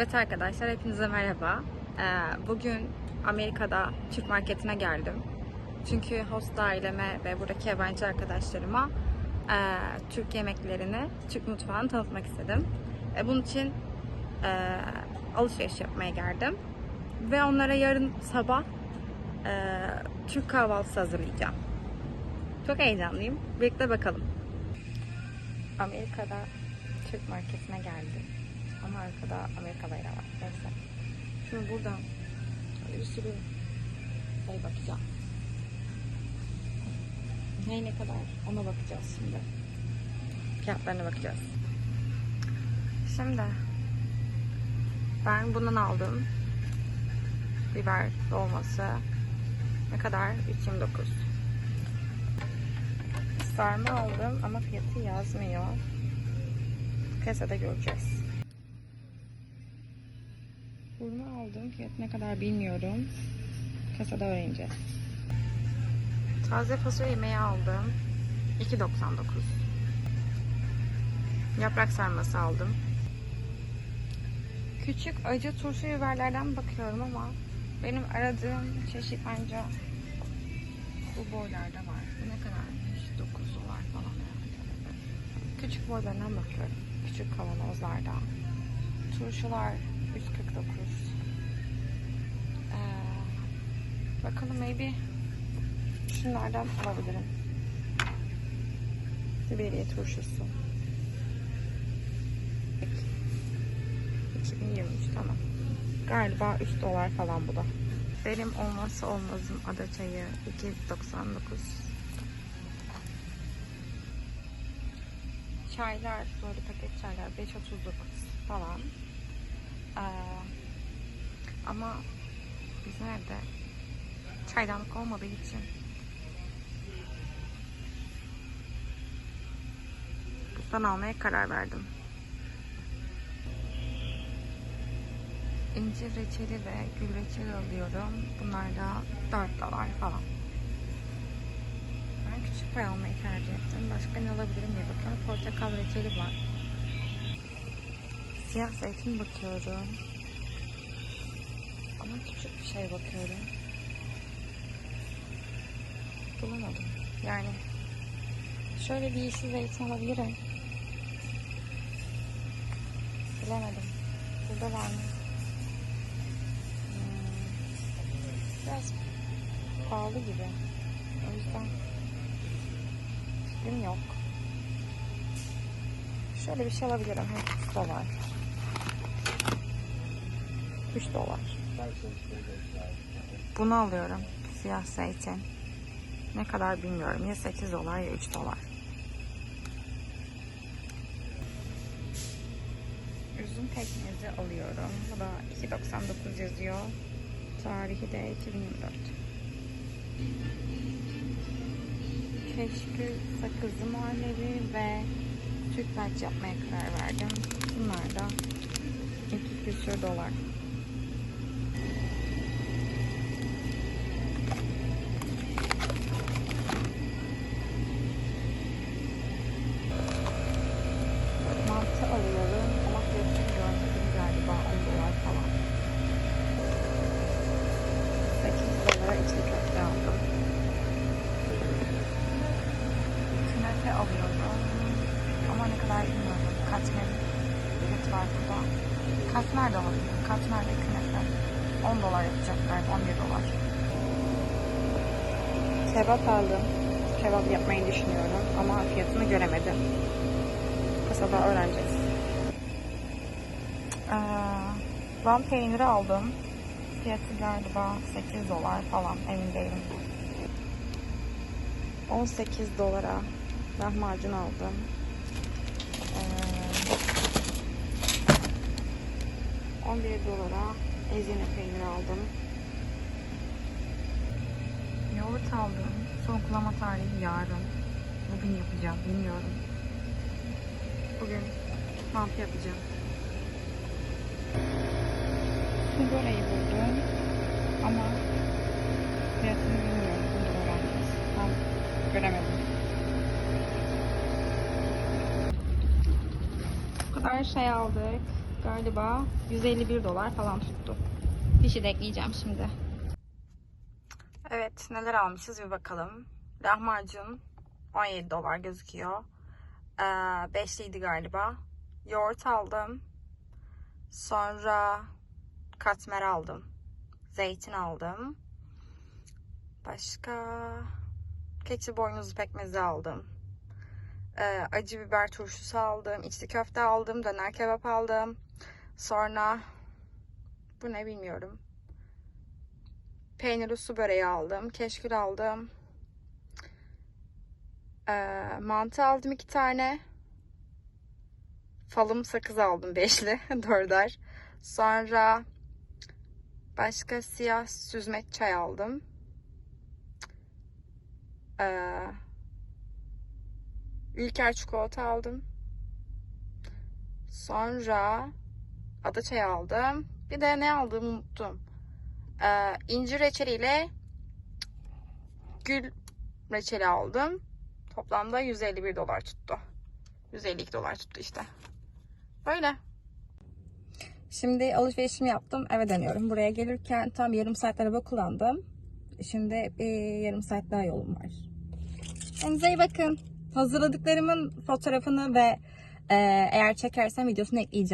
Evet arkadaşlar hepinize merhaba. Ee, Bugün Amerika'da Türk marketine geldim. Çünkü host aileme ve buradaki yabancı arkadaşlarıma e, Türk yemeklerini, Türk mutfağını tanıtmak istedim. E, Bunun için e, alışveriş yapmaya geldim. Ve onlara yarın sabah Türk kahvaltısı hazırlayacağım. Çok heyecanlıyım. Birlikte bakalım. Amerika'da Türk marketine geldim. Ama arkada Amerika bayrağı var. Neyse. Şimdi buradan böyle bir sürü şey bakacağım. Ne ne kadar ona bakacağız şimdi. Fiyatlarına bakacağız. Şimdi ben bundan aldım. Biber dolması. Ne kadar? 3.29. Sarma aldım ama fiyatı yazmıyor. Kasada göreceğiz. Aldım. Fiyat ne kadar bilmiyorum. Kasada öğreneceğiz. Taze fasulye yemeği aldım. 2.99. Yaprak sarması aldım. Küçük acı turşu biberlerden bakıyorum ama benim aradığım çeşit ancak bu boylarda var. Ne kadarmış? 9 dolar falan herhalde. Küçük boylarından bakıyorum. Küçük kavanozlarda. Turşular 149. bakalım maybe şunlardan alabilirim. Sibirya turşusu. 2023 tamam. Galiba 3 dolar falan bu da. Benim olmazsa olmazım ada çayı 2.99. Çaylar böyle paket çaylar 5.39 falan. Ee, ama bizim evde çaydanlık olmadığı için bundan almaya karar verdim. İncir reçeli ve gül reçeli alıyorum. Bunlar da 4 dolar falan. Ben küçük pay almayı tercih ettim. Başka ne alabilirim diye bakıyorum. Portakal reçeli var. Siyah zeytin bakıyorum. Ama küçük bir şey bakıyorum. Bulamadım. Yani şöyle bir yeşil zeytin alabilirim. Bilemedim. Burada var mı? Hmm. Biraz pahalı gibi. O yüzden fikrim yok. Şöyle bir şey alabilirim. Hem 3 dolar. 3 dolar. Bunu alıyorum. Siyah zeytin. Ne kadar bilmiyorum. Ya 8 dolar ya 3 dolar. Üzüm pekmezi alıyorum. Bu da 2.99 yazıyor. Tarihi de 2024. Keşkül sakızlı muhallebi ve sütlaç yapmaya karar verdim. Bunlar da 2 küsur dolar. Katmer de alabilirim. Katmer ve künefe. 10 dolar yapacak galiba 11 dolar. Kebap aldım. Kebap yapmayı düşünüyorum ama fiyatını göremedim. Kasada öğreneceğiz. Ee, ben peyniri aldım. Fiyatı galiba 8 dolar falan emin değilim. 18 dolara lahmacun aldım. 11 dolara ezine peyniri aldım. Yoğurt aldım. Soğuklama tarihi yarın. Bugün yapacağım. Bilmiyorum. Bugün mantı yapacağım. Su böreği buldum. Ama fiyatını bilmiyorum. Bunu öğreneceğiz. Tam göremedim. Bu kadar şey aldık. Galiba 151 dolar falan tuttu. Fişi de ekleyeceğim şimdi. Evet neler almışız bir bakalım. Lahmacun 17 dolar gözüküyor. Ee, beşliydi galiba. Yoğurt aldım. Sonra katmer aldım. Zeytin aldım. Başka keçi boynuzlu pekmezi aldım. Ee, acı biber turşusu aldım. içli köfte aldım. Döner kebap aldım. Sonra bu ne bilmiyorum. Peynirli su böreği aldım. Keşkül aldım. Ee, mantı aldım iki tane. Falım sakız aldım beşli. Dörder. Sonra başka siyah süzmek çay aldım. Ee, Ülker çikolata aldım. Sonra ada çay aldım. Bir de ne aldığımı unuttum. Ee, incir reçeliyle gül reçeli aldım. Toplamda 151 dolar tuttu. 152 dolar tuttu işte. Böyle. Şimdi alışverişimi yaptım. Eve dönüyorum. Buraya gelirken tam yarım saat araba kullandım. Şimdi bir yarım saat daha yolum var. Kendinize iyi bakın. Hazırladıklarımın fotoğrafını ve e, eğer çekersem videosunu ekleyeceğim.